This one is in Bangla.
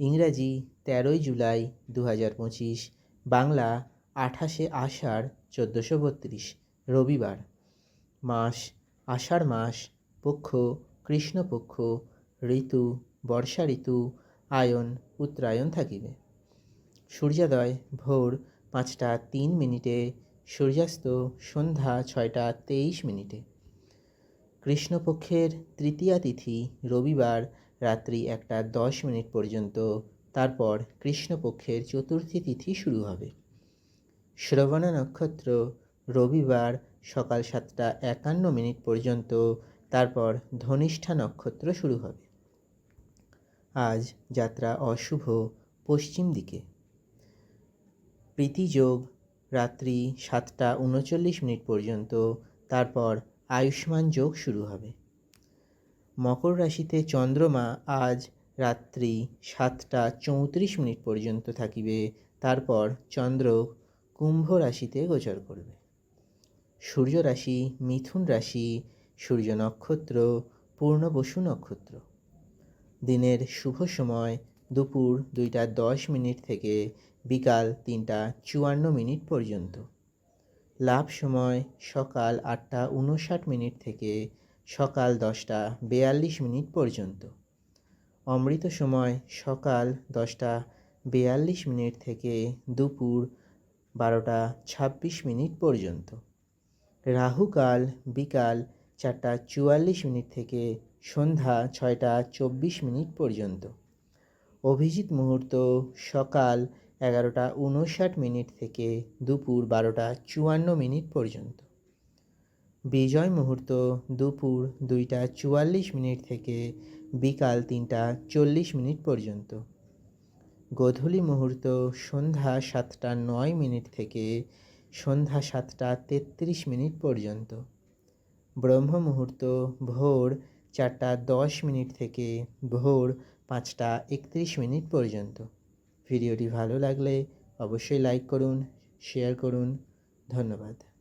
ইংরাজি তেরোই জুলাই দু হাজার পঁচিশ, বাংলা আঠাশে আষাঢ় চোদ্দোশো বত্রিশ, রবিবার। মাস, আষাঢ় মাস, পক্ষ, কৃষ্ণপক্ষ, ঋতু, বর্ষা ঋতু, আয়ন, উত্তরায়ণ থাকিবে। সূর্যোদয়, ভোর পাঁচটা তিন মিনিটে, সূর্যাস্ত সন্ধ্যা ছয়টা তেইশ মিনিটে। কৃষ্ণপক্ষের তৃতীয়া তিথি রবিবার রাত্রি একটা দশ মিনিট পর্যন্ত। তারপর কৃষ্ণপক্ষের চতুর্থী তিথি শুরু হবে। শ্রবণা নক্ষত্র রবিবার সকাল সাতটা একান্ন মিনিট পর্যন্ত, তারপর ধনিষ্ঠা নক্ষত্র শুরু হবে। আজ যাত্রা অশুভ পশ্চিম দিকে। প্রীতিযোগ রাত্রি সাতটা উনচল্লিশ মিনিট পর্যন্ত, তারপর আয়ুষ্মান যোগ শুরু হবে। মকর রাশিতে চন্দ্রমা আজ রাত্রি সাতটা চৌত্রিশ মিনিট পর্যন্ত থাকিবে। তারপর চন্দ্র কুম্ভ রাশিতে গোচর করবে। সূর্য রাশি, মিথুন রাশি, সূর্য নক্ষত্র পূর্ণবসু নক্ষত্র। দিনের শুভ সময় দুপুর দুইটা দশ মিনিট থেকে বিকাল তিনটা চুয়ান্ন মিনিট পর্যন্ত। লাভ সময় সকাল আটটা উনষাট মিনিট থেকে সকাল দশটা বেয়াল্লিশ মিনিট পর্যন্ত। অমৃত সময় সকাল দশটা বেয়াল্লিশ মিনিট থেকে দুপুর বারোটা ছাব্বিশ মিনিট পর্যন্ত। রাহুকাল বিকাল চারটা চুয়াল্লিশ মিনিট থেকে সন্ধ্যা ছয়টা চব্বিশ মিনিট পর্যন্ত। অভিজিৎ মুহূর্ত সকাল এগারোটা উনষাট মিনিট থেকে দুপুর বারোটা চুয়ান্ন মিনিট পর্যন্ত। বিজয় মুহূর্ত দুপুর দুইটা চুয়াল্লিশ মিনিট থেকে বিকাল তিনটা চল্লিশ মিনিট পর্যন্ত। গোধূলি মুহূর্ত সন্ধ্যা সাতটা নয় মিনিট থেকে সন্ধ্যা সাতটা তেত্রিশ মিনিট পর্যন্ত। ব্রহ্ম মুহূর্ত ভোর চারটা দশ মিনিট থেকে ভোর পাঁচটা একত্রিশ মিনিট পর্যন্ত। ভিডিওটি ভালো লাগলে অবশ্যই লাইক করুন, শেয়ার করুন। ধন্যবাদ।